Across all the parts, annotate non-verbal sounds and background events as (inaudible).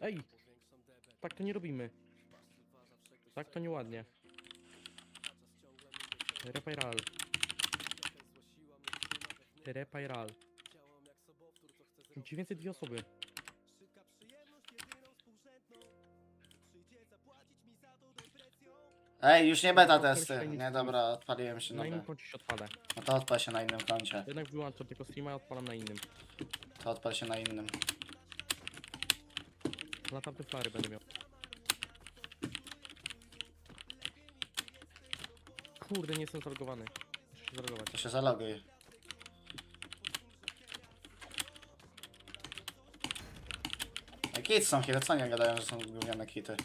Ej! Tak to nie robimy. Tak to nieładnie. Repairal. Repairal. Ci więcej dwie osoby. Ej, już nie beta testy. Nie, dobra, odpaliłem się Na innym nowy. koncie się odpalę. No to odpal się na innym koncie. Jednak wyłączam tylko streama i odpalam na innym. To odpal się na innym. Na tamte flary będę miał. Kurde, nie jestem zalogowany. Muszę się zalogować. To się zaloguj. Ej, kit są hity, co nie gadają, że są gówniane kity?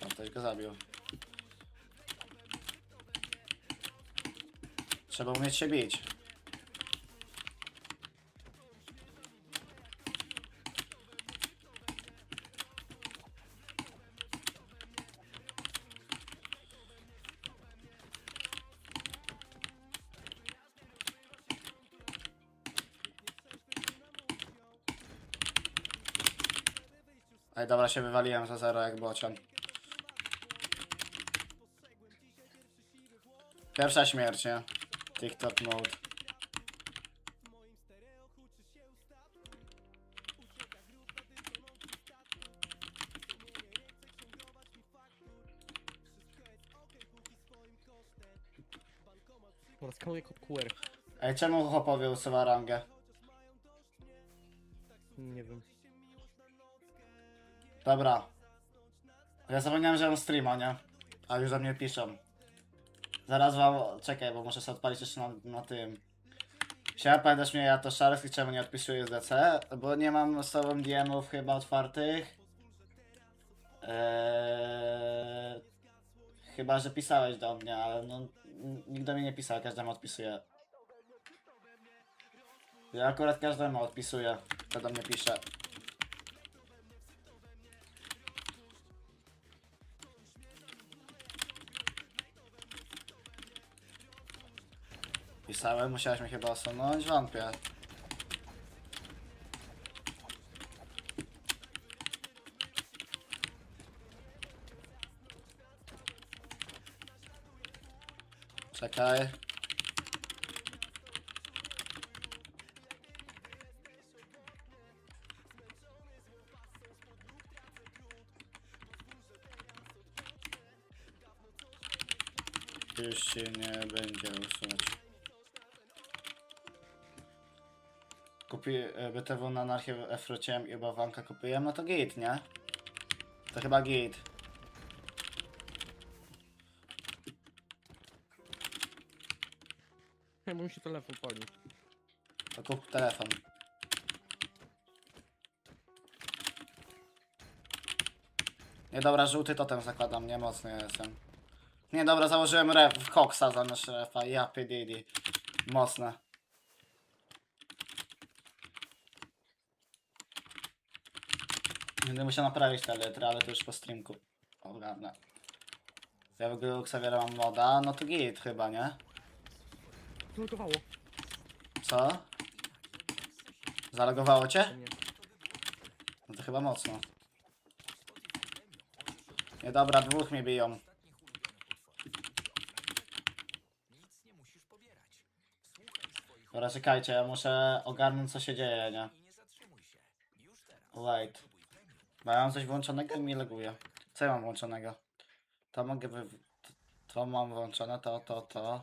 No, ktoś go zabił. Trzeba umieć się bić. Ej, dobra, się wywaliłem za zero jak bocian. Pierwsza śmierć, nie? TikTok mode. Dobra, skanuję kod QR. Ej, czemu chłopowie usuwa rangę? Nie wiem. Dobra. Ja zapomniałem, że mam streama, nie? A już do mnie piszą. Zaraz wam... Czekaj, bo muszę sobie odpalić jeszcze na, na tym. Siema, pamiętasz mnie, ja to Szarski, czemu nie odpisuję z DC? Bo nie mam z tobą DM-ów chyba otwartych. Eee... Chyba, że pisałeś do mnie, ale no... Nikt do mnie nie pisał, każdemu odpisuje. Ja akurat każdemu odpisuję, kto do mnie pisze. Pisałem, musiałeś mnie chyba usunąć, wątpię. Czekaj. Już się nie będzie usuwać. Kupi e, BTW na anarchię F-rociłem i bawanka kupiłem, no to git, nie? To chyba git. Nie, bo mi się telefon pali. To kup telefon. Nie dobra, żółty totem zakładam, nie mocny jestem. Nie dobra, założyłem ref, koksa zamiast refa, ja pididi. Mocne. Będę musiał naprawić te litry, ale to już po streamku. Ogarnę. Ja w ogóle u Xaviera mam moda, no to git chyba, nie? Zalogowało. Co? Zalogowało cię? Nie. No to chyba mocno. Nie dobra, dwóch mnie biją. Dobra, czekajcie, ja muszę ogarnąć co się dzieje, nie? Wait. Bo ja mam coś włączonego i mi laguje. Co ja mam włączonego? To mogę wy... To mam włączone, to, to, to.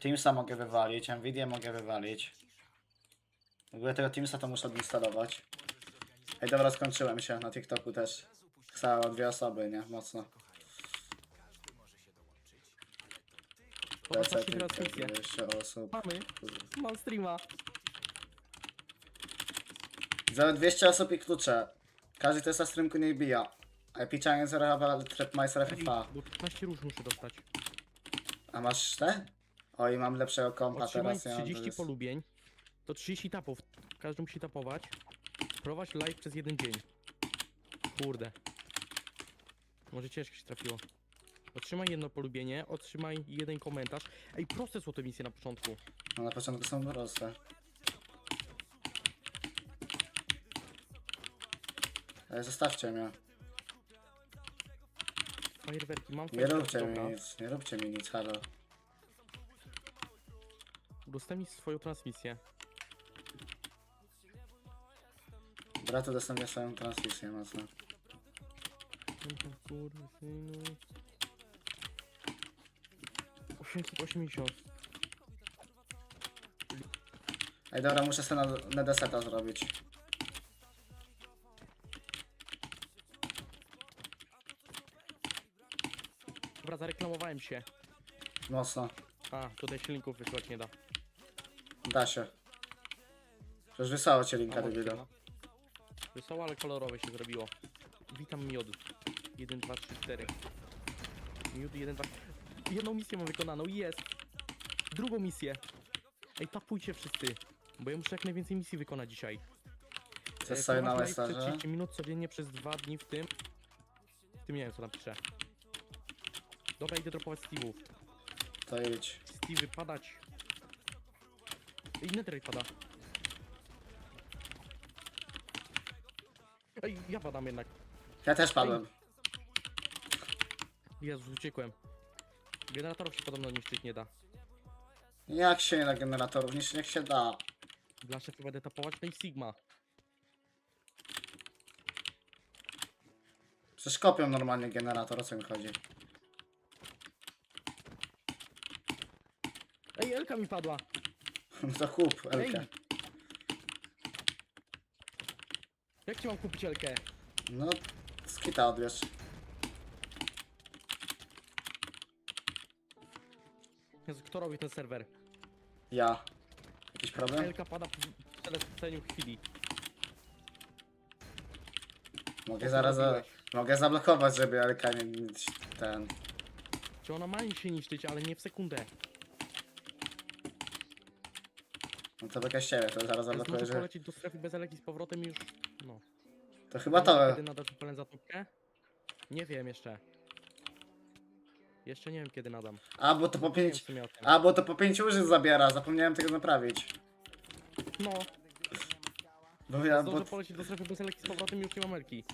Teamsa mogę wywalić, Nvidia mogę wywalić. W ogóle tego Teamsa to muszę odinstalować. Ej, dobra, skończyłem się na TikToku też. Cała dwie osoby, nie? Mocno. Popatrz na Lecę transmisję. tylko jeszcze osób. Mamy. Mam streama. Za 200 osób i klucze. Każdy to jest na streamku nie bija. Epicanie zero Trapmeister Ej, FFA. bo 15 róż muszę dostać. A masz te? Oj, mam lepszego kompa Otrzymaj teraz. Ja mam 30 to jest- polubień. To 30 tapów. Każdy musi tapować. Prowadź live przez jeden dzień. Kurde. Może ciężko się trafiło. Otrzymaj jedno polubienie, otrzymaj jeden komentarz. Ej, proste są te misje na początku. No na początku są proste. Ej, zostawcie mnie. Fajerwerki, mam Nie fajerwerki, róbcie mi dobra. nic, nie róbcie mi nic, halo. Udostępnij swoją transmisję. Bratu dostępnie swoją transmisję mocno. Kurwa, kurwa, synu. 880. Ej, dobra, muszę sobie na, na deseta zrobić. Zareklamowałem się. Mocno. A, tutaj się linków wysłać nie da. Da się. Przecież wysłało cię linka do może wideo. się da. Wysłał, ale kolorowe się zrobiło. Witam miod. 1, 2, 3, 4. Miód 1, 2. Jedną misję mam wykonaną, jest! Drugą misję! Ej, tapujcie wszyscy! Bo ja muszę jak najwięcej misji wykonać dzisiaj. Chcesz sobie na prowadź live Westarze? przez 30 minut codziennie przez dwa dni w tym. W tym nie wiem co tam pisze. Dobra, idę dropować Steve'ów. To idź. Steve, padać. Ej, Netherite pada. Ej, ja padam jednak. Ja też padłem. Jezus, uciekłem. Generatorów się podobno niszczyć nie da. Jak się nie da generatorów? Niż jak się da. Dla szefa będę tapować, no i Sigma. Przecież kopią normalnie generator, o co mi chodzi? Ej, Elka mi padła! (laughs) Kup, Ej! Elkę. Jak ci mam kupić Elkę? No, skita odbierz. Jezu, kto robi ten serwer? Ja. Jakiś problem? Elka pada w w przeleceniu chwili. Mogę zaraz... Za... zrobiłeś? Mogę zablokować, żeby Elka nie... nie- ten... Czy ona ma się niszczyć, ale nie w sekundę. No to jakaś ciebie, to zaraz Ale zablokuję, zdążę że... polecieć do strefy bez Elki z powrotem i już... No. To chyba to... Kiedy nadać upalę za topkę? Nie wiem jeszcze. Jeszcze nie wiem kiedy nadam. A, bo to po Nie wiem pięć... w sumie o tym. A, bo to po pięć użyć zabiera, zapomniałem tego naprawić. No, Bo ja... zdążę Bo, polecieć do strefy bez Elki z powrotem i już nie mam Elki.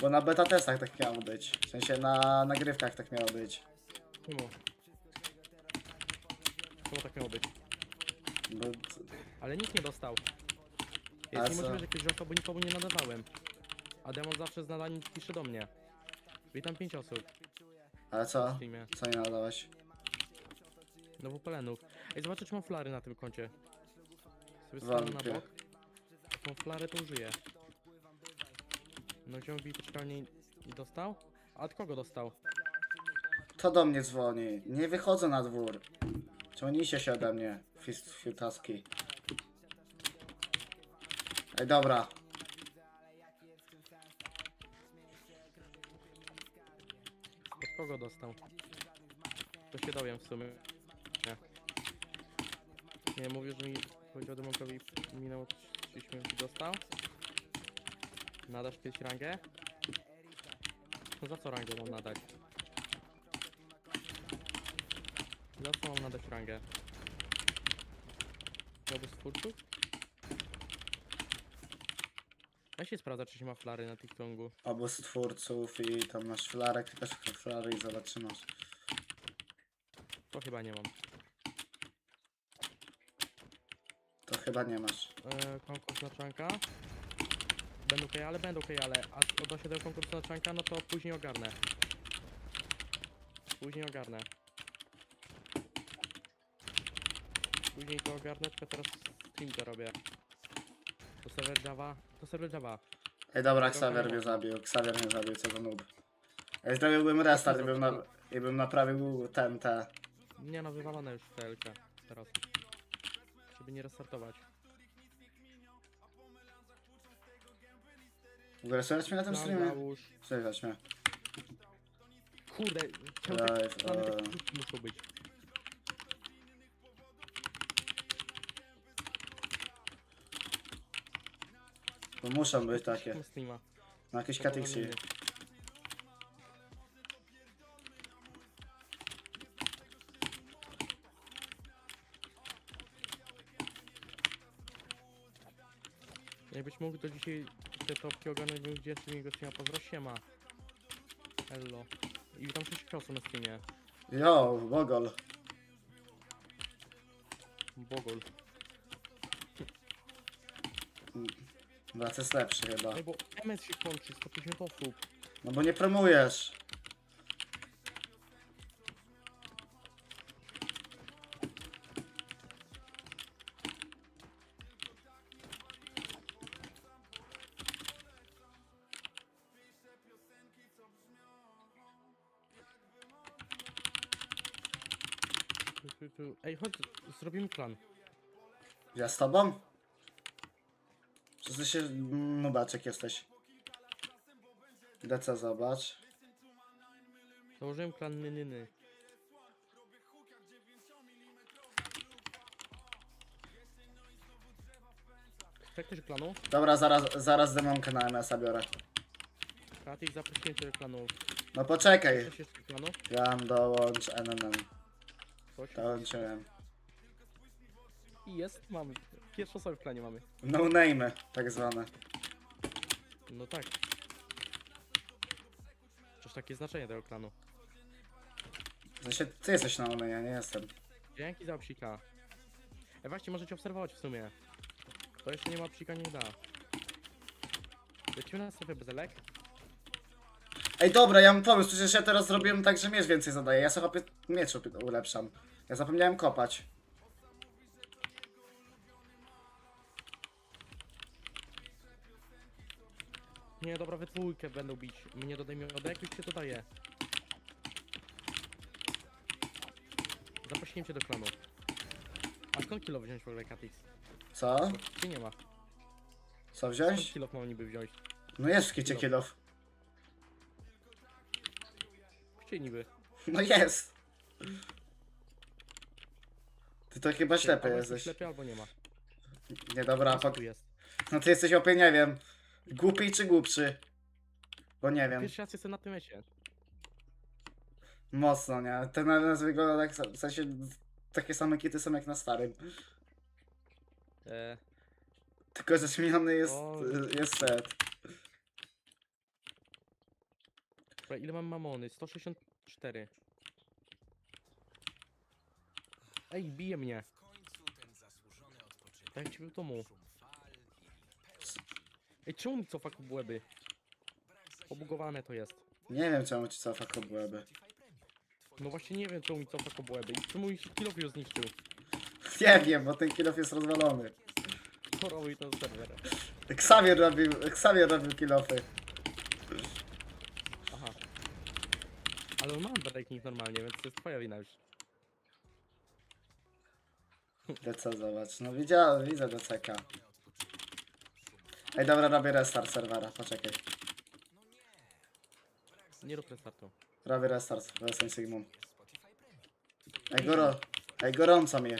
bo na beta testach tak miało być. W sensie na nagrywkach tak miało być. Czemu? Czemu tak miało być? Bo... Ale nikt nie dostał. A Jest co? niemożliwe, że ktoś dostał, bo nikomu nie nadawałem. A demon zawsze z nadań pisze do mnie. Witam 5 osób Ale w co? Co nie nadałeś? No WPLN-ów. Ej, zobaczę czy mam flary na tym koncie. Sobie stanę na Wątpię. bok. Jak mam flary to użyję. No wziął i i dostał? A od kogo dostał? To do mnie dzwoni. Nie wychodzę na dwór. Ciągnijcie się ode mnie, fiutaski. Ej, dobra. Od kogo dostał? To się dowiem w sumie. Nie. Nie, że mi powiedział Demonkowi minęło 30 minut dostał. Nadasz kiedyś rangę? No za co rangę mam nadać? Za co mam nadać rangę? Wobec twórców? Ja się sprawdza, czy się ma flary na TikToku. Obóz twórców i tam masz flarek, ty też flary i zobaczy masz. To chyba nie mam. To chyba nie masz. e, konkurs na czanka. Będą okej, ale będą okej, ale a odnośnie tego konkursu na czanka, no to później ogarnę. Później ogarnę. Później to ogarnę, tylko teraz stream to robię. To serwer Java, to serwer Java. Ej, dobra, Xavier nie mnie zabił. Xavier mnie zabił, co za noob. Ej, zrobiłbym restart i bym, na, i bym naprawił ten, te. Nie no, wywalone już TLK teraz. Żeby nie restartować. W ogóle słychać mnie na tym Plan streamie? załóż. Słychać mnie. Kurde, Live, plany e. takie krótkie muszą być. Bo muszą być takie. Mam Streama. Na jakieś katixi. inny. Jakbyś mógł to dzisiaj te topki ogarnąłbym gdzie ty mi go streama pozdro siema. Hello. I tam 6 osób na streamie. Jo, Bogol. Bogol. Brat jest lepszy chyba. Ej, bo MS się kończy, 150 osób. No bo nie promujesz. Tu, tu, tu. Ej, chodź, zrobimy plan. Ja z tobą? Ty się... Nubaczek jesteś. DC zobacz. Założyłem klan Nynyny. Jak ktoś klanu? Dobra, zaraz, zaraz demonkę na MS-a biorę. Zaprosiłem cię do klanu. No poczekaj. Coś jeszcze klanu? Jan dołącz NNN. Coś? Dołączyłem. I jest, mamy. Pierwsze osoby w klanie mamy. No name, tak zwane. No tak. Przecież takie znaczenie tego klanu. W sensie, ty jesteś na name, ja nie jestem. Dzięki za psika. Ej, właśnie możecie obserwować w sumie. Kto jeszcze nie ma psika, nie da. Lecimy na strefę bezelek? Ej, dobra, ja mam pomysł, przecież ja teraz zrobiłem tak, że miecz więcej zadaje. Ja sobie chłopie miecz ulepszam. Ja zapomniałem kopać. Nie, dobra, we dwójkę będą bić. Mnie dodaj mi odek, już się dodaje. Zaprosiłem cię do klanu. A skąd kilo wziąć w ogóle, Katix? Co? Cię nie ma. Co Skąd wziąć? kilo mam niby wziąć? No jest w kicie kilof. Gdzie niby? No jest. Ty to chyba ślepy Albo jesteś. Ślepy albo nie ma. Nie, dobra, tu jest? no ty jesteś opie, nie wiem. Głupi czy głupszy? Bo nie wiem. Pierwszy raz jestem na tym mecie. Mocno, nie? Te na nas wygląda tak, sa- w sensie takie same kity są jak na starym. Eee, Tylko, że zmieniony jest, O. jest set. dobra, ile mam mamony? 164. Ej, bije mnie. Tak ci był domu. Ej, czemu mi cofa kubłeby? Obugowane to jest. Nie wiem czemu ci cofa kobłęby. No właśnie nie wiem czemu mi cofa kubłeby i czemu mi się kilof już zniszczył. (laughs) Nie wiem, bo ten kilof jest rozwalony. Chorowy ten serwer. Xavier robił, Xavier robił kilofy. Aha. Ale on ma breaking normalnie, więc to jest twoja wina już. DC zobacz. No widziałem, widzę DCK. Ej dobra, robię restart serwera, poczekaj. Nie rób restartu. Robię restart, bo jestem Sigmum. Ej, goro, ej gorąco mnie.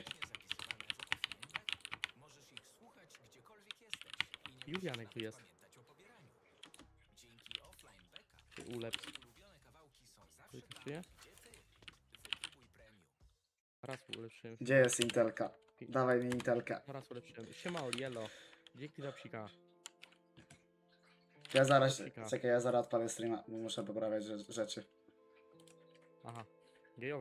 Julianek tu jest. Ty ulepsz. Ty to czyje? Raz ulepszyłem. Gdzie jest Intelka? Dawaj mi Intelkę. Raz ulepszyłem. Siema, Olielo. Dzięki za psika. Ja zaraz, czekaj, ja zaraz odpalę streama, bo muszę poprawiać rze- rzeczy. Aha. Gejowe.